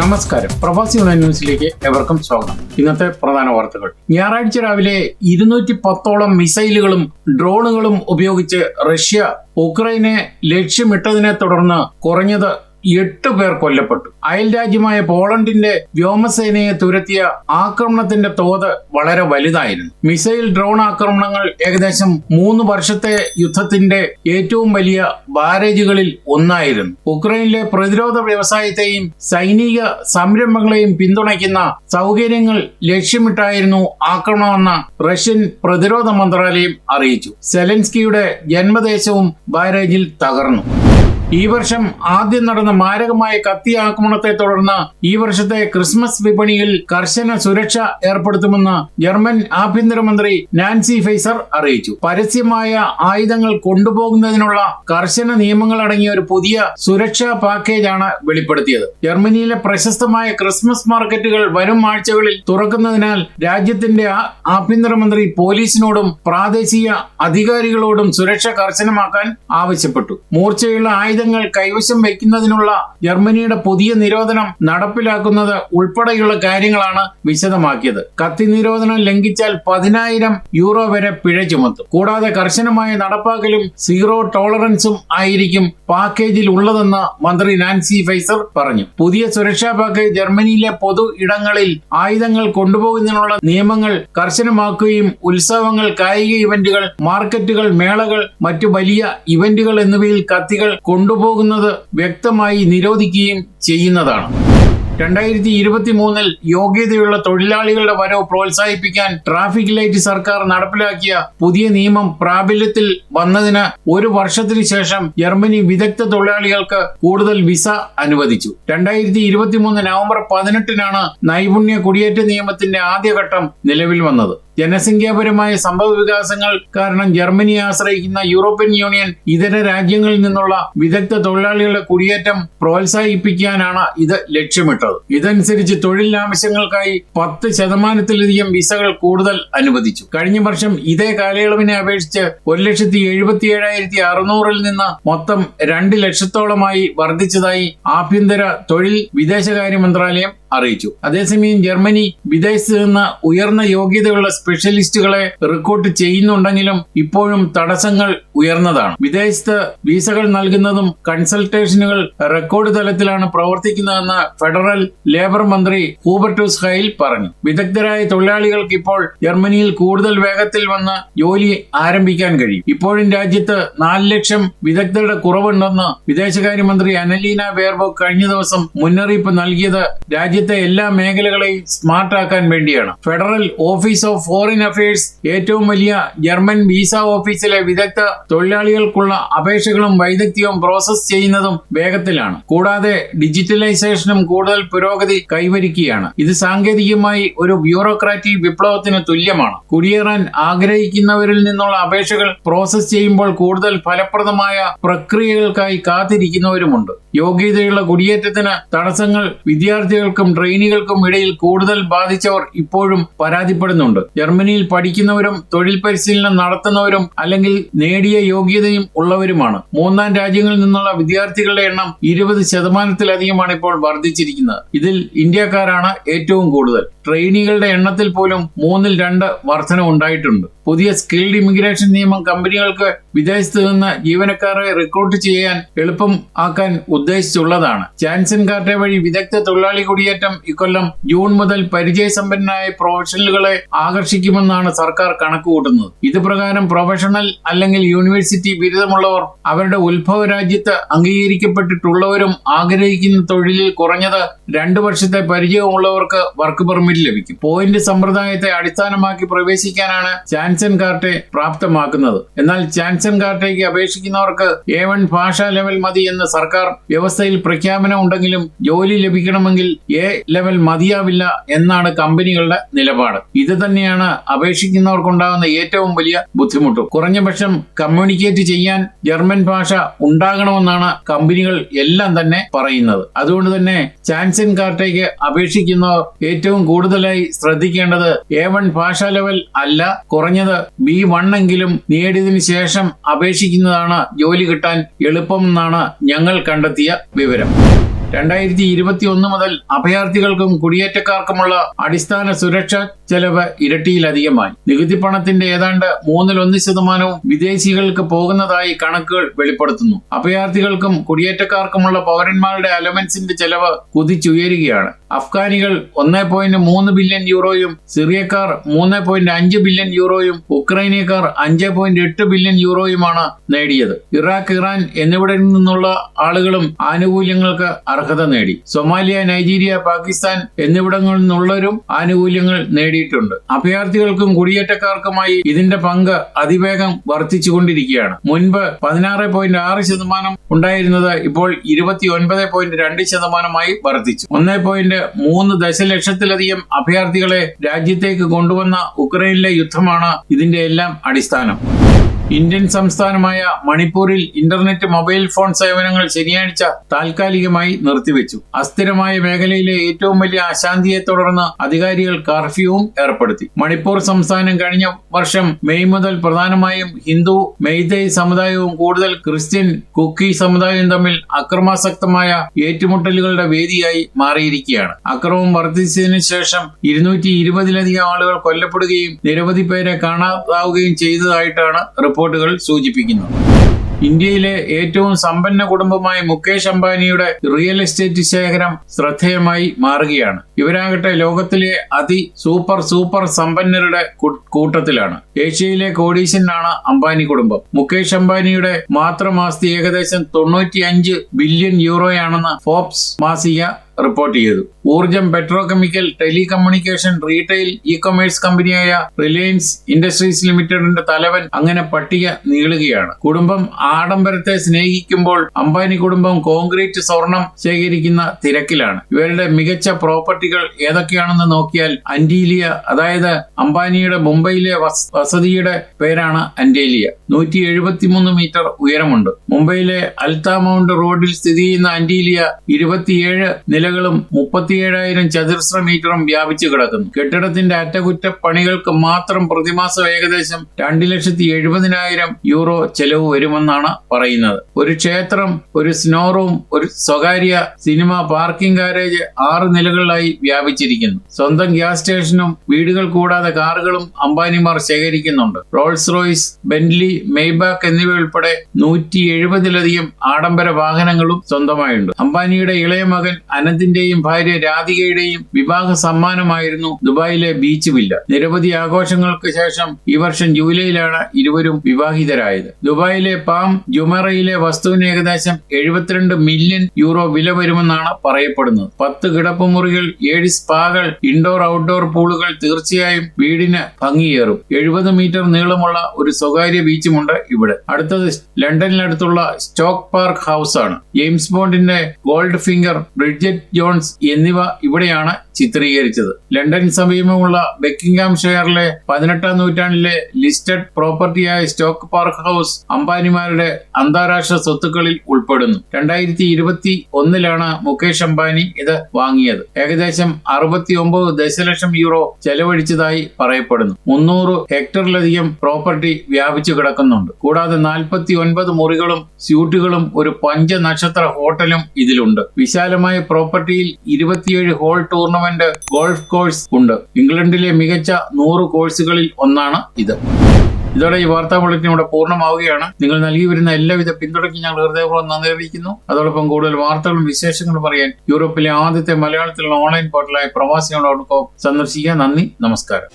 നമസ്കാരം. പ്രവാസി ന്യൂസിലേക്ക് എവർക്കും സ്വാഗതം. ഇന്നത്തെ പ്രധാന വാർത്തകൾ. ഞായറാഴ്ച രാവിലെ ഇരുന്നൂറ്റി പത്തോളം മിസൈലുകളും ഡ്രോണുകളും ഉപയോഗിച്ച് റഷ്യ ഉക്രൈനെ ലക്ഷ്യമിട്ടതിനെ തുടർന്ന് കുറഞ്ഞത് എട്ട് പേർ കൊല്ലപ്പെട്ടു. അയൽ രാജ്യമായ പോളണ്ടിന്റെ വ്യോമസേനയെ തുരത്തിയ ആക്രമണത്തിന്റെ തോത് വളരെ വലുതായിരുന്നു. മിസൈൽ ഡ്രോൺ ആക്രമണങ്ങൾ ഏകദേശം മൂന്ന് വർഷത്തെ യുദ്ധത്തിന്റെ ഏറ്റവും വലിയ ബാരേജുകളിൽ ഒന്നായിരുന്നു. ഉക്രൈനിലെ പ്രതിരോധ വ്യവസായത്തെയും സൈനിക സംരംഭങ്ങളെയും പിന്തുണയ്ക്കുന്ന സൗകര്യങ്ങൾ ലക്ഷ്യമിട്ടായിരുന്നു ആക്രമണമെന്ന് റഷ്യൻ പ്രതിരോധ മന്ത്രാലയം അറിയിച്ചു. സെലൻസ്കിയുടെ ജന്മദേശവും ബാരേജിൽ തകർന്നു. ഈ വർഷം ആദ്യം നടന്ന മാരകമായ കത്തി ആക്രമണത്തെ തുടർന്ന് ഈ വർഷത്തെ ക്രിസ്മസ് വിപണിയിൽ കർശന സുരക്ഷ ഏർപ്പെടുത്തുമെന്ന് ജർമ്മൻ ആഭ്യന്തരമന്ത്രി നാൻസി ഫൈസർ അറിയിച്ചു. പരസ്യമായ ആയുധങ്ങൾ കൊണ്ടുപോകുന്നതിനുള്ള കർശന നിയമങ്ങൾ അടങ്ങിയ ഒരു പുതിയ സുരക്ഷാ പാക്കേജാണ് വെളിപ്പെടുത്തിയത്. ജർമ്മനിയിലെ പ്രശസ്തമായ ക്രിസ്മസ് മാർക്കറ്റുകൾ വരും ആഴ്ചകളിൽ തുറക്കുന്നതിനാൽ രാജ്യത്തിന്റെ ആഭ്യന്തരമന്ത്രി പോലീസിനോടും പ്രാദേശിക അധികാരികളോടും സുരക്ഷ കർശനമാക്കാൻ ആവശ്യപ്പെട്ടു. മൂർച്ചയുള്ള ആയുധങ്ങൾ കൈവശം വയ്ക്കുന്നതിനുള്ള ജർമ്മനിയുടെ പുതിയ നിരോധനം നടപ്പിലാക്കുന്നത് ഉൾപ്പെടെയുള്ള കാര്യങ്ങളാണ് വിശദമാക്കിയത്. കത്തി നിരോധനം ലംഘിച്ചാൽ പതിനായിരം യൂറോ വരെ പിഴ ചുമത്തും. കൂടാതെ കർശനമായ നടപ്പാക്കലും സീറോ ടോളറൻസും ആയിരിക്കും പാക്കേജിൽ ഉള്ളതെന്ന് മന്ത്രി നാൻസി ഫൈസർ പറഞ്ഞു. പുതിയ സുരക്ഷാ പാക്കേജ് ജർമ്മനിയിലെ പൊതു ഇടങ്ങളിൽ ആയുധങ്ങൾ കൊണ്ടുപോകുന്നതിനുള്ള നിയമങ്ങൾ കർശനമാക്കുകയും ഉത്സവങ്ങൾ കായിക ഇവന്റുകൾ മാർക്കറ്റുകൾ മേളകൾ മറ്റു വലിയ ഇവന്റുകൾ എന്നിവയിൽ കത്തികൾ കൊണ്ടുപോകുന്നത് വ്യക്തമായി നിരോധിക്കുകയും ചെയ്യുന്നതാണ്. രണ്ടായിരത്തി ഇരുപത്തി മൂന്നിൽ യോഗ്യതയുള്ള തൊഴിലാളികളുടെ വരവ് പ്രോത്സാഹിപ്പിക്കാൻ ട്രാഫിക് ലൈറ്റ് സർക്കാർ നടപ്പിലാക്കിയ പുതിയ നിയമം പ്രാബല്യത്തിൽ വന്നതിന് ഒരു വർഷത്തിനു ശേഷം ജർമ്മനി വിദഗ്ധ തൊഴിലാളികൾക്ക് കൂടുതൽ വിസ അനുവദിച്ചു. രണ്ടായിരത്തി ഇരുപത്തി മൂന്ന് നവംബർ പതിനെട്ടിനാണ് നൈപുണ്യ കുടിയേറ്റ നിയമത്തിന്റെ ആദ്യഘട്ടം നിലവിൽ വന്നത്. ജനസംഖ്യാപരമായ സംഭവ വികാസങ്ങൾ കാരണം ജർമ്മനിയെ ആശ്രയിക്കുന്ന യൂറോപ്യൻ യൂണിയൻ ഇതര രാജ്യങ്ങളിൽ നിന്നുള്ള വിദഗ്ധ തൊഴിലാളികളുടെ കുടിയേറ്റം പ്രോത്സാഹിപ്പിക്കാനാണ് ഇത് ലക്ഷ്യമിട്ടത്. ഇതനുസരിച്ച് തൊഴിൽ ആവശ്യങ്ങൾക്കായി പത്ത് ശതമാനത്തിലധികം വിസകൾ കൂടുതൽ അനുവദിച്ചു. കഴിഞ്ഞ വർഷം ഇതേ കാലയളവിനെ അപേക്ഷിച്ച് ഒരു ലക്ഷത്തി എഴുപത്തി ഏഴായിരത്തി അറുന്നൂറിൽ നിന്ന് മൊത്തം രണ്ട് ലക്ഷത്തോളമായി വർദ്ധിച്ചതായി ആഭ്യന്തര തൊഴിൽ വിദേശകാര്യ മന്ത്രാലയം അറിയിച്ചു. അതേസമയം ജർമ്മനി വിദേശത്ത് നിന്ന് ഉയർന്ന യോഗ്യതയുള്ള സ്പെഷ്യലിസ്റ്റുകളെ റിക്രൂട്ട് ചെയ്യുന്നുണ്ടെങ്കിലും ഇപ്പോഴും തടസ്സങ്ങൾ ഉയർന്നതാണ്. വിദേശത്ത് വിസകൾ നൽകുന്നതും കൺസൾട്ടേഷനുകൾ റെക്കോർഡ് തലത്തിലാണ് പ്രവർത്തിക്കുന്നതെന്ന് ഫെഡറൽ ലേബർ മന്ത്രി ഹൂബർട്ടൂസ് ഹൈൽ പറഞ്ഞു. വിദഗ്ധരായ തൊഴിലാളികൾക്ക് ഇപ്പോൾ ജർമ്മനിയിൽ കൂടുതൽ വേഗത്തിൽ വന്ന് ജോലി ആരംഭിക്കാൻ കഴിയും. ഇപ്പോഴും രാജ്യത്ത് നാല് ലക്ഷം വിദഗ്ധരുടെ കുറവുണ്ടെന്ന് വിദേശകാര്യമന്ത്രി അനലീന ബേർബോ കഴിഞ്ഞ ദിവസം മുന്നറിയിപ്പ് നൽകിയത് രാജ്യത്തെ എല്ലാ മേഖലകളെയും സ്മാർട്ടാക്കാൻ വേണ്ടിയാണ്. Federal office of foreign affairs ഏറ്റവും വലിയ ജർമ്മൻ വിസ ഓഫീസിലെ വിദഗ്ധ തൊഴിലാളികൾക്കുള്ള അപേക്ഷകളും വൈദഗ്ധ്യവും പ്രോസസ് ചെയ്യുന്നതും വേഗത്തിലാണ്. കൂടാതെ ഡിജിറ്റലൈസേഷനും കൂടുതൽ പുരോഗതി കൈവരിക്കുകയാണ്. ഇത് സാങ്കേതികമായി ഒരു ബ്യൂറോക്രാറ്റിക് വിപ്ലവത്തിന് തുല്യമാണ്. കുടിയേറാൻ ആഗ്രഹിക്കുന്നവരിൽ നിന്നുള്ള അപേക്ഷകൾ പ്രോസസ് ചെയ്യുമ്പോൾ കൂടുതൽ ഫലപ്രദമായ പ്രക്രിയകൾക്കായി കാത്തിരിക്കുന്നവരുമുണ്ട്. യോഗ്യതയുള്ള കുടിയേറ്റത്തിന് തടസ്സങ്ങൾ വിദ്യാർത്ഥികൾക്കും ട്രെയിനികൾക്കും ഇടയിൽ കൂടുതൽ ബാധിച്ചവർ ഇപ്പോഴും പരാതിപ്പെടുന്നുണ്ട്. ജർമ്മനിയിൽ പഠിക്കുന്നവരും തൊഴിൽ പരിശീലനം നടത്തുന്നവരും അല്ലെങ്കിൽ നേടിയ യോഗ്യതയും ഉള്ളവരുമാണ്. മൂന്നാം രാജ്യങ്ങളിൽ നിന്നുള്ള വിദ്യാർത്ഥികളുടെ എണ്ണം ഇരുപത് ശതമാനത്തിലധികമാണ് ഇപ്പോൾ വർദ്ധിച്ചിരിക്കുന്നത്. ഇതിൽ ഇന്ത്യക്കാരാണ് ഏറ്റവും കൂടുതൽ. ട്രെയിനികളുടെ എണ്ണത്തിൽ പോലും മൂന്നിൽ രണ്ട് വർധന ഉണ്ടായിട്ടുണ്ട്. പുതിയ സ്കിൽഡ് ഇമിഗ്രേഷൻ നിയമം കമ്പനികൾക്ക് വിദേശത്ത് നിന്ന് ജീവനക്കാരെ റിക്രൂട്ട് ചെയ്യാൻ എളുപ്പം ആക്കാൻ ഉദ്ദേശിച്ചുള്ളതാണ്. ചാൻസൻ കാർട്ടെ വഴി വിദഗ്ധ തൊഴിലാളി കുടിയേറ്റം ഇക്കൊല്ലം ജൂൺ മുതൽ പരിചയസമ്പന്നരായ പ്രൊഫഷണലുകളെ ആകർഷിക്കുമെന്നാണ് സർക്കാർ കണക്കുകൂട്ടുന്നത്. ഇത് പ്രകാരം പ്രൊഫഷണൽ അല്ലെങ്കിൽ യൂണിവേഴ്സിറ്റി ബിരുദമുള്ളവർ അവരുടെ ഉത്ഭവ രാജ്യത്ത് അംഗീകരിക്കപ്പെട്ടിട്ടുള്ളവരും ആഗ്രഹിക്കുന്ന തൊഴിലിൽ കുറഞ്ഞത് രണ്ടു വർഷത്തെ പരിചയമുള്ളവർക്ക് വർക്ക് പെർമിറ്റ് ലഭിക്കും. പോയിന്റ് സമ്പ്രദായത്തെ അടിസ്ഥാനമാക്കി പ്രവേശിക്കാനാണ് ചാൻസൺ കാർട്ടെ പ്രാപ്തമാക്കുന്നത്. എന്നാൽ ചാൻസൺ കാർട്ടേക്ക് അപേക്ഷിക്കുന്നവർക്ക് എ വൺ ഭാഷാ ലെവൽ മതി എന്ന് സർക്കാർ വ്യവസ്ഥയിൽ പ്രഖ്യാപനം ഉണ്ടെങ്കിലും ജോലി ലഭിക്കണമെങ്കിൽ എ ലെവൽ മതിയാവില്ല എന്നാണ് കമ്പനികളുടെ നിലപാട്. ഇത് തന്നെയാണ് അപേക്ഷിക്കുന്നവർക്കുണ്ടാകുന്ന ഏറ്റവും വലിയ ബുദ്ധിമുട്ട്. കുറഞ്ഞപക്ഷം കമ്മ്യൂണിക്കേറ്റ് ചെയ്യാൻ ജർമ്മൻ ഭാഷ ഉണ്ടാകണമെന്നാണ് കമ്പനികൾ എല്ലാം തന്നെ പറയുന്നത്. അതുകൊണ്ട് തന്നെ ചാൻസൻ കാർട്ടേക്ക് അപേക്ഷിക്കുന്നവർ ഏറ്റവും കൂടുതലായി ശ്രദ്ധിക്കേണ്ടത് എ വൺ ഭാഷാ ലെവൽ അല്ല. കുറഞ്ഞത് ബി വൺ എങ്കിലും നേടിയതിന് ശേഷം അപേക്ഷിക്കുന്നതാണ് ജോലി കിട്ടാൻ എളുപ്പമെന്നാണ് ഞങ്ങൾ കണ്ടെത്തിയ വിവരം. രണ്ടായിരത്തി ഇരുപത്തി ഒന്ന് മുതൽ അഭയാർത്ഥികൾക്കും കുടിയേറ്റക്കാർക്കുമുള്ള അടിസ്ഥാന സുരക്ഷ ചെലവ് ഇരട്ടിയിലധികമായി. നികുതി പണത്തിന്റെ ഏതാണ്ട് മൂന്നിലൊന്ന് ശതമാനവും വിദേശികൾക്ക് പോകുന്നതായി കണക്കുകൾ വെളിപ്പെടുത്തുന്നു. അഭയാർത്ഥികൾക്കും കുടിയേറ്റക്കാർക്കുമുള്ള പൗരന്മാരുടെ അലവൻസിന്റെ ചെലവ് കുതിച്ചുയരുകയാണ്. അഫ്ഗാനികൾ ഒന്നേ പോയിന്റ് മൂന്ന് ബില്യൺ യൂറോയും സിറിയക്കാർ മൂന്ന് പോയിന്റ് അഞ്ച് ബില്യൺ യൂറോയും ഉക്രൈനിയക്കാർ അഞ്ച് പോയിന്റ് എട്ട് ബില്യൺ യൂറോയുമാണ് നേടിയത്. ഇറാഖ് ഇറാൻ എന്നിവിടങ്ങളിൽ നിന്നുള്ള ആളുകളും ആനുകൂല്യങ്ങൾക്ക് അർഹത നേടി. സൊമാലിയ നൈജീരിയ പാകിസ്ഥാൻ എന്നിവിടങ്ങളിൽ നിന്നുള്ളവരും ആനുകൂല്യങ്ങൾ നേടിയിട്ടുണ്ട് അഭയാർത്ഥികൾക്കും കുടിയേറ്റക്കാർക്കുമായി ഇതിന്റെ പങ്ക് അതിവേഗം വർദ്ധിച്ചുകൊണ്ടിരിക്കുകയാണ്. മുൻപ് പതിനാറ് പോയിന്റ് ആറ് ശതമാനം ഉണ്ടായിരുന്നത് ഇപ്പോൾ ഇരുപത്തി ഒൻപത് പോയിന്റ് രണ്ട് ശതമാനമായി വർദ്ധിച്ചു. ഒന്നേ പോയിന്റ് മൂന്ന് ദശലക്ഷത്തിലധികം അഭയാർത്ഥികളെ രാജ്യത്തേക്ക് കൊണ്ടുവന്ന ഉക്രൈനിലെ യുദ്ധമാണ് ഇതിന്റെ എല്ലാം അടിസ്ഥാനം. ഇന്ത്യൻ സംസ്ഥാനമായ മണിപ്പൂരിൽ ഇന്റർനെറ്റ് മൊബൈൽ ഫോൺ സേവനങ്ങൾ ശനിയാഴ്ച താൽക്കാലികമായി നിർത്തിവെച്ചു. അസ്ഥിരമായ മേഖലയിലെ ഏറ്റവും വലിയ അശാന്തിയെ തുടർന്ന് അധികാരികൾ കർഫ്യൂവും ഏർപ്പെടുത്തി. മണിപ്പൂർ സംസ്ഥാനം കഴിഞ്ഞ വർഷം മെയ് മുതൽ പ്രധാനമായും ഹിന്ദു മെയ്തൈ സമുദായവും കൂടുതൽ ക്രിസ്ത്യൻ കുക്കി സമുദായവും തമ്മിൽ അക്രമാസക്തമായ ഏറ്റുമുട്ടലുകളുടെ വേദിയായി മാറിയിരിക്കുകയാണ്. അക്രമം വർദ്ധിച്ചതിനു ശേഷം ഇരുന്നൂറ്റി ഇരുപതിലധികം ആളുകൾ കൊല്ലപ്പെടുകയും നിരവധി പേരെ കാണാതാവുകയും ചെയ്തതായിട്ടാണ് റിപ്പോർട്ടുകൾ സൂചിപ്പിക്കുന്നു. ഇന്ത്യയിലെ ഏറ്റവും സമ്പന്ന കുടുംബമായ മുകേഷ് അംബാനിയുടെ റിയൽ എസ്റ്റേറ്റ് ശേഖരം ശ്രദ്ധേയമായി മാറുകയാണ്. ഇവരാകട്ടെ ലോകത്തിലെ അതി സൂപ്പർ സൂപ്പർ സമ്പന്നരുടെ കൂട്ടത്തിലാണ്. ഏഷ്യയിലെ കോടീശനാണ് അംബാനി കുടുംബം. മുകേഷ് അംബാനിയുടെ മാത്രം ആസ്തി ഏകദേശം തൊണ്ണൂറ്റിയഞ്ച് ബില്യൺ യൂറോയാണെന്ന് ഫോപ്സ് മാസിക റിപ്പോർട്ട് ചെയ്തു. ഊർജം petrochemical telecommunication retail e commerce കമ്പനിയായ റിലയൻസ് ഇൻഡസ്ട്രീസ് ലിമിറ്റഡിന്റെ തലവൻ അങ്ങനെ പട്ടിക നീളുകയാണ്. കുടുംബം ആഡംബരത്തെ സ്നേഹിക്കുമ്പോൾ അംബാനി കുടുംബം കോൺക്രീറ്റ് സ്വർണം ശേഖരിക്കുന്ന തിരക്കിലാണ്. ഇവരുടെ മികച്ച പ്രോപ്പർട്ടികൾ ഏതൊക്കെയാണെന്ന് നോക്കിയാൽ അന്റീലിയ അതായത് അംബാനിയുടെ മുംബൈയിലെ വസ്- വസതിയുടെ പേരാണ് അന്റേലിയ. നൂറ്റി എഴുപത്തിമൂന്ന് മീറ്റർ ഉയരമുണ്ട്. മുംബൈയിലെ അൽത്ത മൗണ്ട് റോഡിൽ സ്ഥിതി ചെയ്യുന്ന അന്റീലിയ ഇരുപത്തിയേഴ് നിലകളും മുപ്പത്തിയേഴായിരം ചതുരശ്ര മീറ്ററും വ്യാപിച്ചു കിടക്കുന്നു. കെട്ടിടത്തിന്റെ അറ്റകുറ്റപ്പണികൾക്ക് മാത്രം പ്രതിമാസം ഏകദേശം രണ്ട് ലക്ഷത്തി എഴുപതിനായിരം യൂറോ ചെലവ് വരുമെന്നാണ് പറയുന്നത്. ഒരു ക്ഷേത്രം ഒരു സ്നോ റൂം ഒരു സ്വകാര്യ സിനിമ പാർക്കിംഗ് ഗാരേജ് ആറ് നിലകളിലായി വ്യാപിച്ചിരിക്കുന്നു. സ്വന്തം ഗ്യാസ് സ്റ്റേഷനും വീടുകൾ കൂടാതെ കാറുകളും അംബാനിമാർ ശേഖരിക്കുന്നുണ്ട്. റോൾസ് റോയ്സ് ബെന്റ്ലി മെയ്ബാക്ക് എന്നിവ ഉൾപ്പെടെ നൂറ്റി എഴുപതിലധികം ആഡംബര വാഹനങ്ങളും സ്വന്തമായുണ്ട്. അംബാനിയുടെ ഇളയ മകൻ അനന്തിന്റെയും ഭാര്യ രാധികയുടെയും വിവാഹ സമ്മാനമായിരുന്നു ദുബായിലെ ബീച്ച് വില്ല. നിരവധി ആഘോഷങ്ങൾക്ക് ശേഷം ഈ വർഷം ജൂലൈയിലാണ് ഇരുവരും വിവാഹിതരായത്. ദുബായിലെ പാം ജുമറയിലെ വസ്തുവിന് ഏകദേശം എഴുപത്തിരണ്ട് മില്യൺ യൂറോ വില വരുമെന്നാണ് പറയപ്പെടുന്നത്. പത്ത് കിടപ്പുമുറികൾ ഏഴ് സ്പാകൾ ഇൻഡോർ ഔട്ട്ഡോർ പൂളുകൾ തീർച്ചയായും വീടിന് ഭംഗിയേറും. എഴുപത് മീറ്റർ നീളമുള്ള ഒരു സ്വകാര്യ ബീച്ചുമുണ്ട് ഇവിടെ. അടുത്തത് ലണ്ടനിനടുത്തുള്ള സ്റ്റോക്ക് പാർക്ക് ഹൗസ് ആണ് ജെയിംസ് ബോണ്ടിന്റെ ഗോൾഡ് ഫിംഗർ ബ്രിഡ്ജറ്റ് ജോൺസ് എന്നിവ ഇവിടെയാണ് ചിത്രീകരിച്ചത്. ലണ്ടൻ സമീപമുള്ള ബെക്കിംഗ്ഹാം ഷെയറിലെ പതിനെട്ടാം നൂറ്റാണ്ടിലെ ലിസ്റ്റഡ് പ്രോപ്പർട്ടിയായ സ്റ്റോക്ക് പാർക്ക് ഹൗസ് അംബാനിമാരുടെ അന്താരാഷ്ട്ര സ്വത്തുക്കളിൽ ഉൾപ്പെടുന്നു. രണ്ടായിരത്തി ഇരുപത്തി ഒന്നിലാണ് മുകേഷ് അംബാനി ഇത് വാങ്ങിയത്. ഏകദേശം അറുപത്തി ഒമ്പത് ദശലക്ഷം യൂറോ ചെലവഴിച്ചതായി പറയപ്പെടുന്നു. മുന്നൂറ് ഹെക്ടറിലധികം പ്രോപ്പർട്ടി വ്യാപിച്ചു കിടക്കുന്നുണ്ട്. കൂടാതെ നാൽപ്പത്തി ഒൻപത് മുറികളും സ്യൂട്ടുകളും ഒരു പഞ്ചനക്ഷത്ര ഹോട്ടലും ഇതിലുണ്ട്. വിശാലമായ പ്രോപ്പർട്ടിയിൽ ഇരുപത്തിയേഴ് ഹോൾ ടൂർണമെന്റ് ഗോൾഫ് കോഴ്സ് ഉണ്ട്. ഇംഗ്ലണ്ടിലെ മികച്ച നൂറ് കോഴ്സുകളിൽ ഒന്നാണ് ഇത്. ഇതോടെ ഈ വാർത്താ ബുള്ളറ്റിൻ ഇവിടെ പൂർണമാവുകയാണ്. നിങ്ങൾ നൽകി വരുന്ന എല്ലാവിധ പിന്തുണയ്ക്കും ഞങ്ങൾ ഹൃദയപൂർവം നന്ദി അറിയിക്കുന്നു. അതോടൊപ്പം കൂടുതൽ വാർത്തകളും വിശേഷങ്ങളും പറയാൻ യൂറോപ്പിലെ ആദ്യത്തെ മലയാളത്തിലുള്ള ഓൺലൈൻ പോർട്ടലായ പ്രവാസികൾ ഡോട്ട് സന്ദർശിക്കുക. നന്ദി നമസ്കാരം.